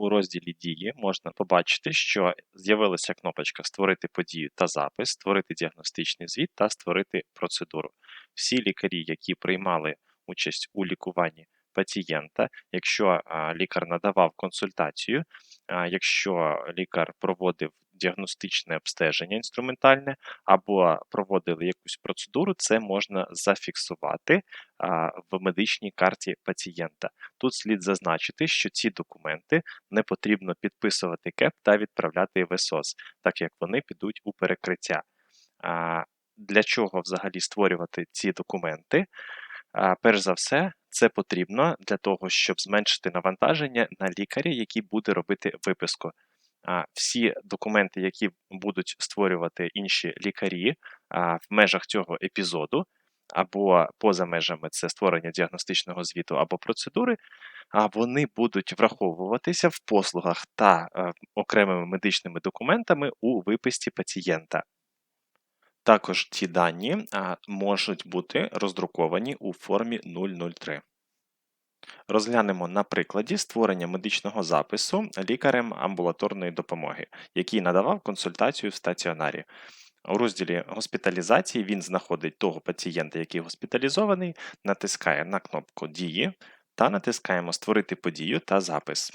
у розділі Дії можна побачити, що з'явилася кнопочка Створити подію та запис, створити діагностичний звіт та створити процедуру. Всі лікарі, які приймали участь у лікуванні пацієнта, якщо лікар надавав консультацію, якщо лікар проводив діагностичне обстеження інструментальне або проводили якусь процедуру, це можна зафіксувати в медичній карті пацієнта. Тут слід зазначити, що ці документи не потрібно підписувати КЕП та відправляти в СОС, так як вони підуть у перекриття. Для чого взагалі створювати ці документи? Перш за все, це потрібно для того, щоб зменшити навантаження на лікаря, який буде робити виписку. Всі документи, які будуть створювати інші лікарі в межах цього епізоду, або поза межами це створення діагностичного звіту або процедури, вони будуть враховуватися в послугах та е, окремими медичними документами у виписці пацієнта. Також ці дані можуть бути роздруковані у формі 003. Розглянемо на прикладі створення медичного запису лікарем амбулаторної допомоги, який надавав консультацію в стаціонарі. У розділі госпіталізації він знаходить того пацієнта, який госпіталізований, натискає на кнопку Дії та натискаємо Створити подію та запис.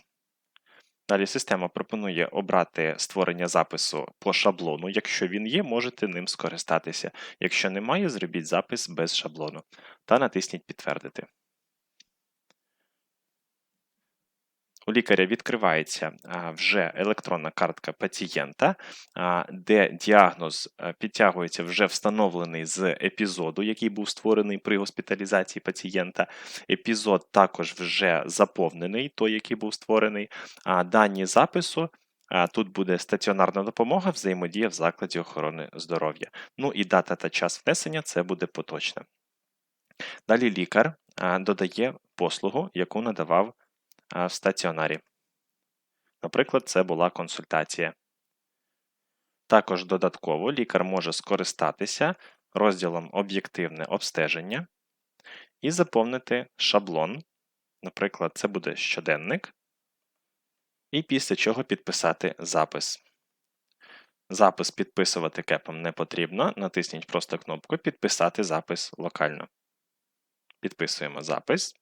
Далі система пропонує обрати створення запису по шаблону. Якщо він є, можете ним скористатися. Якщо немає, зробіть запис без шаблону та натисніть Підтвердити. У лікаря відкривається вже електронна картка пацієнта, де діагноз підтягується вже встановлений з епізоду, який був створений при госпіталізації пацієнта. Епізод також вже заповнений, той, який був створений. А дані запису. Тут буде стаціонарна допомога, взаємодія в закладі охорони здоров'я. Ну і дата та час внесення це буде поточне. Далі лікар додає послугу, яку надавав в стаціонарі. Наприклад, це була консультація. Також додатково лікар може скористатися розділом Об'єктивне обстеження і заповнити шаблон. Наприклад, це буде щоденник, і після чого підписати запис. Запис підписувати кепом не потрібно. Натисніть просто кнопку Підписати запис локально. Підписуємо запис.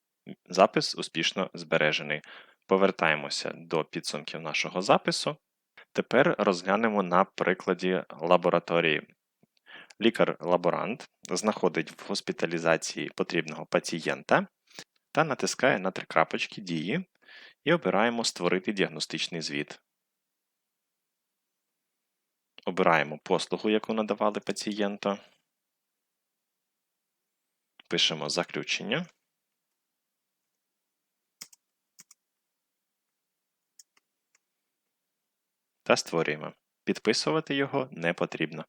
Запис успішно збережений. Повертаємося до підсумків нашого запису. Тепер розглянемо на прикладі лабораторії. Лікар-лаборант знаходить в госпіталізації потрібного пацієнта та натискає на три крапочки дії і обираємо Створити діагностичний звіт. Обираємо послугу, яку надавали пацієнту. Пишемо заключення. Та створюємо. Підписувати його не потрібно.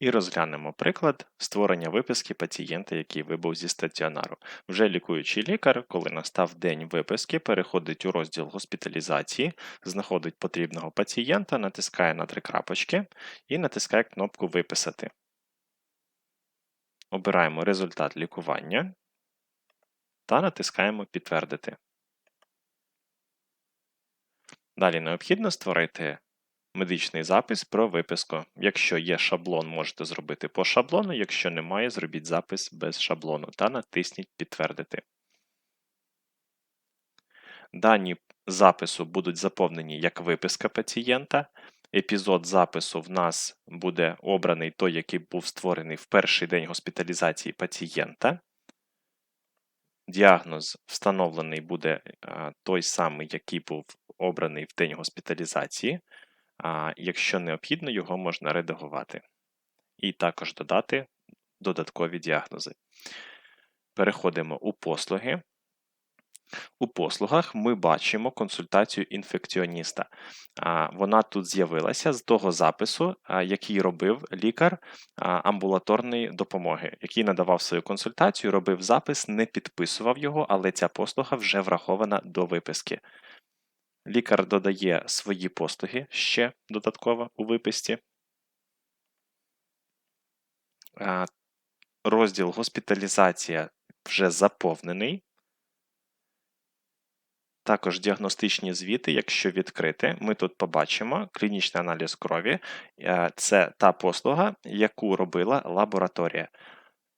І розглянемо приклад створення виписки пацієнта, який вибув зі стаціонару. Вже лікуючий лікар, коли настав день виписки, переходить у розділ госпіталізації, знаходить потрібного пацієнта, натискає на три крапочки і натискає кнопку Виписати. Обираємо результат лікування та натискаємо Підтвердити. Далі необхідно створити медичний запис про виписку. Якщо є шаблон, можете зробити по шаблону, якщо немає, зробіть запис без шаблону та натисніть Підтвердити. Дані запису будуть заповнені як виписка пацієнта. Епізод запису в нас буде обраний той, який був створений в перший день госпіталізації пацієнта. Діагноз встановлений буде той самий, який був обраний в день госпіталізації, а якщо необхідно, його можна редагувати. І також додати додаткові діагнози. Переходимо у послуги. У послугах ми бачимо консультацію інфекціоніста. Вона тут з'явилася з того запису, який робив лікар амбулаторної допомоги, який надавав свою консультацію, робив запис, не підписував його, але ця послуга вже врахована до виписки. Лікар додає свої послуги ще додатково у виписці. Розділ госпіталізація вже заповнений. Також діагностичні звіти, якщо відкрити, ми тут побачимо клінічний аналіз крові. Е, Це та послуга, яку робила лабораторія.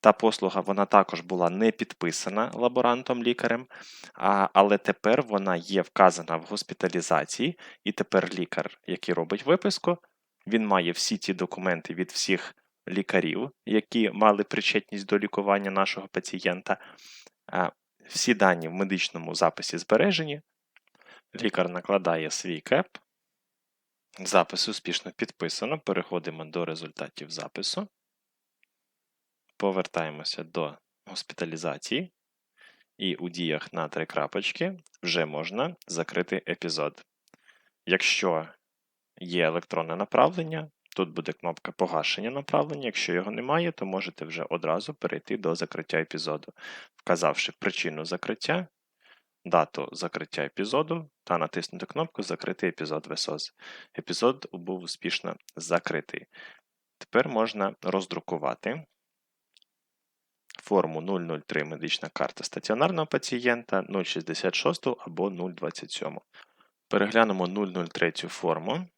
Та послуга вона також була не підписана лаборантом-лікарем, але тепер вона є вказана в госпіталізації, і тепер лікар, який робить виписку, він має всі ті документи від всіх лікарів, які мали причетність до лікування нашого пацієнта. Всі дані в медичному записі збережені. Лікар накладає свій кеп. Запис успішно підписано. Переходимо до результатів запису. Повертаємося до госпіталізації. І у діях на три крапочки вже можна закрити епізод. Якщо є електронне направлення, тут буде кнопка погашення направлення. Якщо його немає, то можете вже одразу перейти до закриття епізоду, вказавши причину закриття, дату закриття епізоду та натиснути кнопку Закрити епізод ВСОЗ. Епізод був успішно закритий. Тепер можна роздрукувати форму 003 медична карта стаціонарного пацієнта 066 або 027. Переглянемо 003 форму,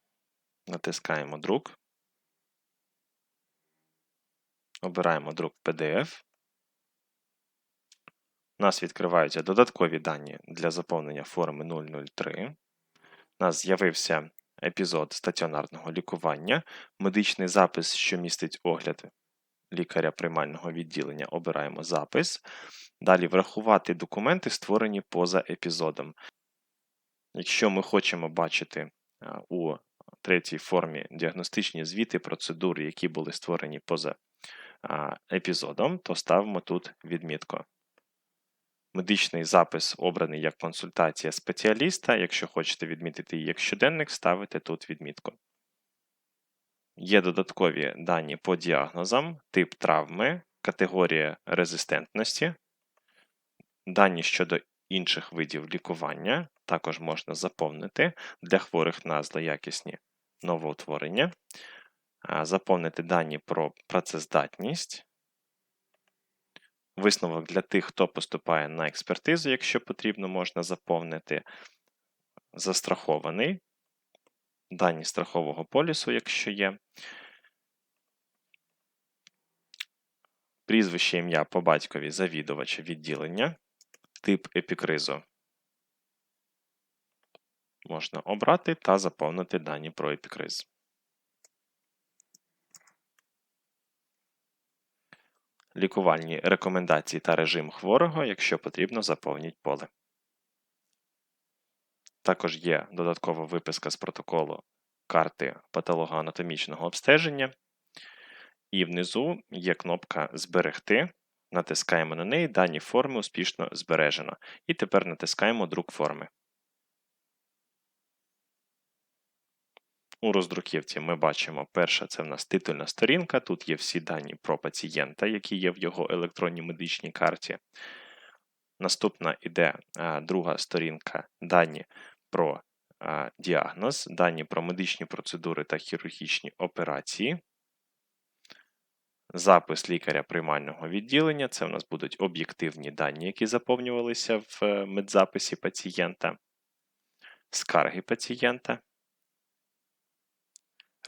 натискаємо друк, обираємо друк PDF. У нас відкриваються додаткові дані для заповнення форми 003. У нас з'явився епізод стаціонарного лікування, медичний запис, що містить огляд лікаря приймального відділення. Обираємо запис. Далі врахувати документи, створені поза епізодом. Якщо ми хочемо бачити у третій формі діагностичні звіти процедури, які були створені поза епізодом, то ставимо тут відмітку. Медичний запис обраний як консультація спеціаліста. Якщо хочете відмітити її як щоденник, ставите тут відмітку. Є додаткові дані по діагнозам, тип травми, категорія резистентності, дані щодо інших видів лікування також можна заповнити для хворих на злоякісні новоутворення, заповнити дані про працездатність, висновок для тих, хто поступає на експертизу, якщо потрібно, можна заповнити. Застрахований дані страхового полісу, якщо є. Прізвище ім'я по батькові завідувача відділення, тип епікризу можна обрати та заповнити дані про епікриз. Лікувальні рекомендації та режим хворого, якщо потрібно, заповніть поле. Також є додаткова виписка з протоколу карти патологоанатомічного обстеження. І внизу є кнопка Зберегти. Натискаємо на неї, дані форми успішно збережено. І тепер натискаємо Друк форми. У роздруківці ми бачимо, перша це в нас титульна сторінка. Тут є всі дані про пацієнта, які є в його електронній медичній карті. Наступна іде друга сторінка дані про діагноз, дані про медичні процедури та хірургічні операції. Запис лікаря приймального відділення. Це в нас будуть об'єктивні дані, які заповнювалися в е, медзаписі пацієнта, скарги пацієнта,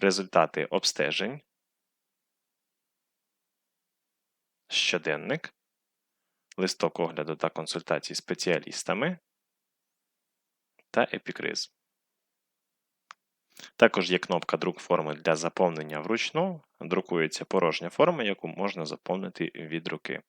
результати обстежень, щоденник, листок огляду та консультацій з спеціалістами та епікриз. Також є кнопка Друк форми для заповнення вручну. Друкується порожня форма, яку можна заповнити від руки.